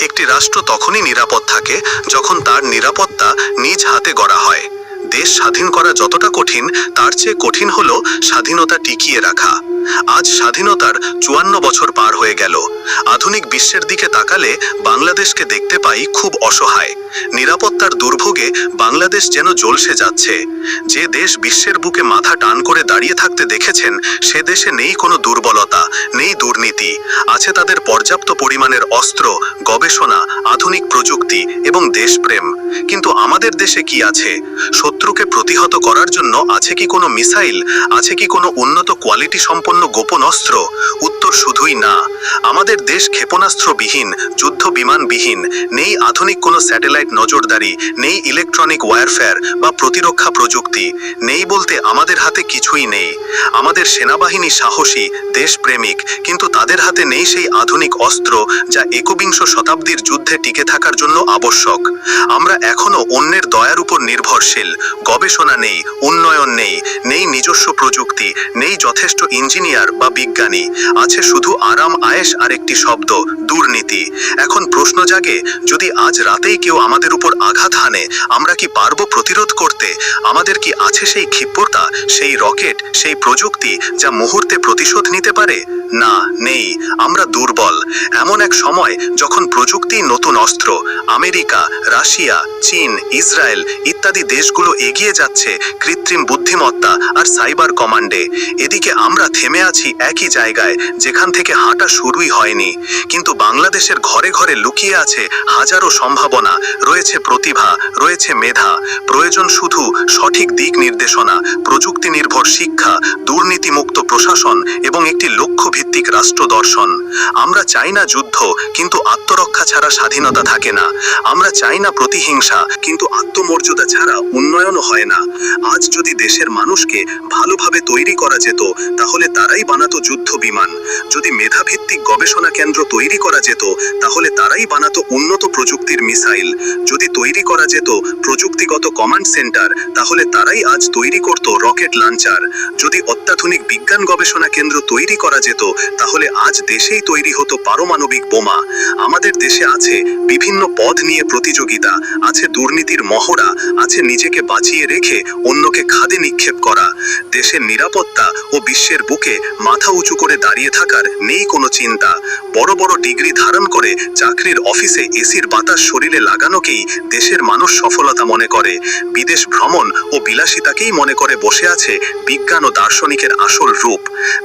একটি রাষ্ট্র তখনই নিরাপদ থাকে যখন তার নিরাপত্তা নিজ হাতে গড়া হয়। দেশ স্বাধীন করা যতটা কঠিন, তার চেয়ে কঠিন হল স্বাধীনতা টিকিয়ে রাখা। আজ স্বাধীনতার চুয়ান্ন বছর পার হয়ে গেল। আধুনিক বিশ্বের দিকে তাকালে বাংলাদেশকে দেখতে পাই খুব অসহায়। নিরাপত্তার দুর্ভোগে বাংলাদেশ যেন জ্বলসে যাচ্ছে। যে দেশ বিশ্বের বুকে মাথা টান করে দাঁড়িয়ে থাকতে দেখেছেন, সে দেশে নেই কোনো দুর্বলতা, নেই দুর্নীতি। আছে তাদের পর্যাপ্ত পরিমাণের অস্ত্র, গবেষণা, আধুনিক প্রযুক্তি এবং দেশপ্রেম। কিন্তু আমাদের দেশে কি আছে? শত্রুকে প্রতিহত করার জন্য আছে কি কোনো মিসাইল? আছে কি কোনো উন্নত কোয়ালিটি সম্পন্ন গোপন অস্ত্র? উত্তর শুধুই না। আমাদের দেশ ক্ষেপণাস্ত্রবিহীন যুদ্ধ বিমানবিহীন নেই আধুনিক কোনো স্যাটেলাইট নজরদারি, নেই ইলেকট্রনিক ওয়্যারফেয়ার বা প্রতিরক্ষা প্রযুক্তি, নেই বলতে আমাদের হাতে কিছুই নেই। আমাদের সেনাবাহিনী সাহসী, দেশপ্রেমিক, কিন্তু তাদের হাতে নেই সেই আধুনিক অস্ত্র যা একবিংশ শতাব্দীর যুদ্ধে টিকে থাকার জন্য আবশ্যক। আমরা এখনও অন্যের দয়ার উপর নির্ভরশীল গবেষণা নেই, উন্নয়ন নেই নেই নিজস্ব প্রযুক্তি, নেই যথেষ্ট ইঞ্জিনিয়ার বা বিজ্ঞানী। আছে শুধু আরাম, আয়েশ আর একটি শব্দ, দুর্নীতি। এখন প্রশ্ন জাগে, যদি আজ রাতেই কেউ আমাদের উপর আঘাত হানে, আমরা কি পারব প্রতিরোধ করতে? আমাদের কি আছে সেই ক্ষিপ্রতা, সেই রকেট, সেই প্রযুক্তি যা মুহূর্তে প্রতিশোধ নিতে পারে? না, নেই। আমরা দুর্বল। এমন এক সময় যখন প্রযুক্তি নতুন অস্ত্র, আমেরিকা, রাশিয়া, চীন, ইসরায়েল ইত্যাদি দেশগুলো এগিয়ে যাচ্ছে কৃত্রিম বুদ্ধিমত্তা আর সাইবার কমান্ডে। এদিকে আমরা থেমে আছি একই জায়গায়, যেখান থেকে হাঁটা শুরুই হয়নি। কিন্তু বাংলাদেশের ঘরে ঘরে লুকিয়ে আছে হাজারো সম্ভাবনা। রয়েছে প্রতিভা, রয়েছে মেধা। প্রয়োজন শুধু সঠিক দিক নির্দেশনা, প্রযুক্তি নির্ভর শিক্ষা, দুর্নীতিমুক্ত প্রশাসন এবং একটি লক্ষ্য ভিত্তিক রাষ্ট্র দর্শন। আমরা চাই না যুদ্ধ, কিন্তু আত্মরক্ষা ছাড়া স্বাধীনতা থাকে না। আমরা চাই না প্রতিহিংসা, কিন্তু আত্মমর্যাদা ছাড়া উন্নয়নও হয় না। আজ যদি দেশের মানুষকে ভালোভাবে তৈরি করা যেত, তাহলে তারাই বানাতো যুদ্ধ বিমান। যদি মেধাভিত্তিক গবেষণা কেন্দ্র তৈরি করা যেত, তাহলে তারাই বানাতো উন্নত প্রযুক্তির মিসাইল। যদি তৈরি করা যেত প্রযুক্তিগত কমান্ড সেন্টার, তাহলে তারাই আজ তৈরি করত রকেট লঞ্চার। যদি অত্যাধুনিক বিজ্ঞান গবেষণা কেন্দ্র তৈরি করা যেত, তাহলে আজ দেশেই তৈরি হতো পারমাণবিক বোমা। আমাদের দেশে আছে বিভিন্ন পদ নিয়ে প্রতিযোগিতা, আছে দুর্নীতির মহড়া, আছে নিজেকে বাঁচিয়ে রেখে অন্যকে খাদে নিক্ষেপ করা। দেশের নিরাপত্তা ও বিশ্বের বুকে মাথা উঁচু করে দাঁড়িয়ে থাকার নেই কোনো চিন্তা। বড় বড় ডিগ্রি ধারণ করে চাকরির অফিসে এসির বাতাস শরীরে লাগানোকেই দেশের মানুষ সফলতা মনে করে। বিদেশ ভ্রমণ ও বিলাসিতাকেই মনে করে বসে আছে বিজ্ঞান ও দার্শনিকের আসল রূপ।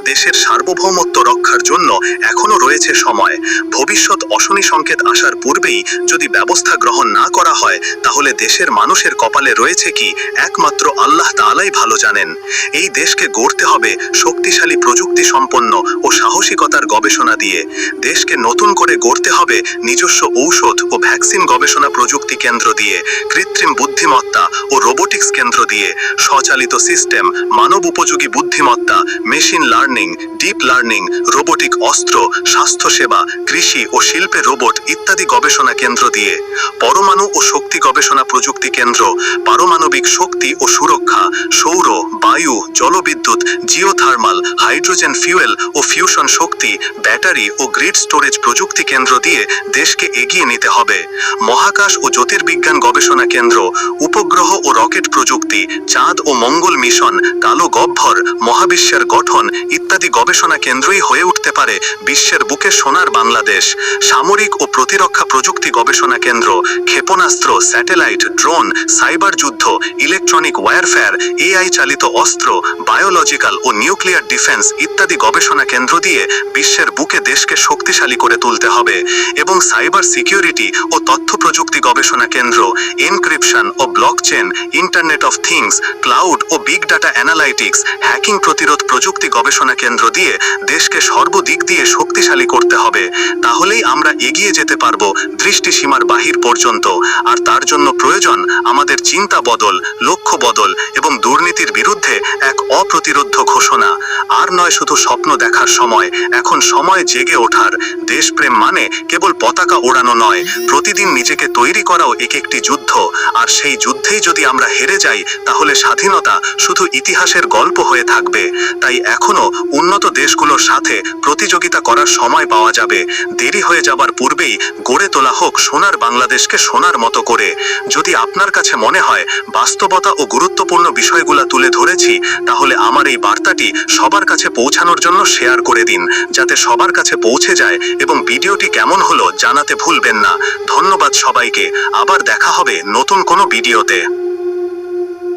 দেশের সার্বভৌমত্ব রক্ষার জন্য এখনও রয়েছে সময়। ভবিষ্যৎ অশনি সংকেত আসার পূর্বেই যদি ব্যবস্থা গ্রহণ না করা হয়, তাহলে দেশের মানুষের কপালে রয়েছে কি একমাত্র আল্লাহ তাআলাই ভালো জানেন। এই দেশকে গড়তে হবে শক্তিশালী প্রযুক্তি সম্পন্ন ও সাহসিকতার গবেষণা দিয়ে। দেশকে নতুন করে গড়তে হবে নিজস্ব ঔষধ ও ভ্যাকসিন গবেষণা প্রযুক্তি কেন্দ্র দিয়ে, কৃত্রিম বুদ্ধিমত্তা ও রোবোটিক্স কেন্দ্র দিয়ে, স্বচালিত সিস্টেম, মানব উপযোগী বুদ্ধিমত্তা, machine learning deep learning robotic অস্ত্র, স্বাস্থ্যসেবা, কৃষি ও শিল্পে রোবট ইত্যাদি গবেষণা কেন্দ্র দিয়ে পরমাণু ও শক্তি গবেষণা প্রযুক্তি কেন্দ্র, পারমাণবিক শক্তি ও সুরক্ষা, সৌর, বায়ু, জলবিদ্যুৎ জিওথার্মাল হাইড্রোজেন ফিউয়েল ও ফিউশন শক্তি, ব্যাটারি ও গ্রিড স্টোরেজ প্রযুক্তি কেন্দ্র দিয়ে দেশকে এগিয়ে নিতে হবে। মহাকাশ ও জ্যোতির্বিজ্ঞান গবেষণা কেন্দ্র, উপগ্রহ ও রকেট প্রযুক্তি, চাঁদ ও মঙ্গল মিশন, কালো গহ্বর, মহাবিশ্বের গঠন ইত্যাদি গবেষণা কেন্দ্রই হয়ে উঠতে পারে বিশ্বের বুকে সোনার বাংলাদেশ। সামরিক ও প্রতিরক্ষা প্রযুক্তি গবেষণা কেন্দ্র, ক্ষেপণাস্ত্র, স্যাটেলাইট, ড্রোন, সাইবার যুদ্ধ, ইলেকট্রনিক ওয়্যারফেয়ার এআই চালিত অস্ত্র, বায়োলজিক্যাল ও নিউক্লিয়ার ডিফেন্স ইত্যাদি গবেষণা কেন্দ্র দিয়ে বিশ্বের বুকে দেশকে শক্তিশালী করে তুলতে হবে এবং সাইবার সিকিউরিটি ও তথ্য প্রযুক্তি গবেষণা কেন্দ্র, encryption O blockchain internet of things, cloud O big data analytics, hacking প্রতিরোধ প্রযুক্তি গবেষণা কেন্দ্র দিয়ে দেশকে সর্বদিক দিয়ে শক্তিশালী করতে হবে। তাহলেই আমরা এগিয়ে যেতে পারব দৃষ্টিসীমার বাহির পর্যন্ত। আর তার জন্য প্রয়োজন আমাদের চিন্তা বদল, লক্ষ্য বদল এবং দুর্নীতির বিরুদ্ধে এক অপ্রতিরোধ্য ঘোষণা। আর নয় শুধু স্বপ্ন দেখার সময়। এখন সময় জেগে ওঠার। দেশপ্রেম মানে কেবল পতাকা ওড়ানো নয়। প্রতিদিন নিজেকে তৈরি করাও এক একটি যুদ্ধ। আর সেই যুদ্ধেই যদি আমরা হেরে যাই, তাহলে স্বাধীনতা শুধু ইতিহাসের গল্প হয়ে থাকবে। তাই এখনও উন্নত দেশগুলোর সাথে প্রতিযোগিতা করার সময় পাওয়া যাবে। দেরি হয়ে যাবার পূর্বেই গড়ে তোলা হোক সোনার বাংলাদেশকে সোনার মতো করে। যদি আপনার কাছে মনে হয় বাস্তবতা ও গুরুত্বপূর্ণ বিষয়গুলো তুলে ধরেছি, তাহলে আমার এই বার্তাটি সবার কাছে পৌঁছানোর জন্য শেয়ার করে দিন, যাতে সবার কাছে পৌঁছে যায় এবং ভিডিওটি কেমন হলো জানাতে ভুলবেন না। ধন্যবাদ সবাইকে। আবার দেখা হবে নতুন কোনো ভিডিওতে।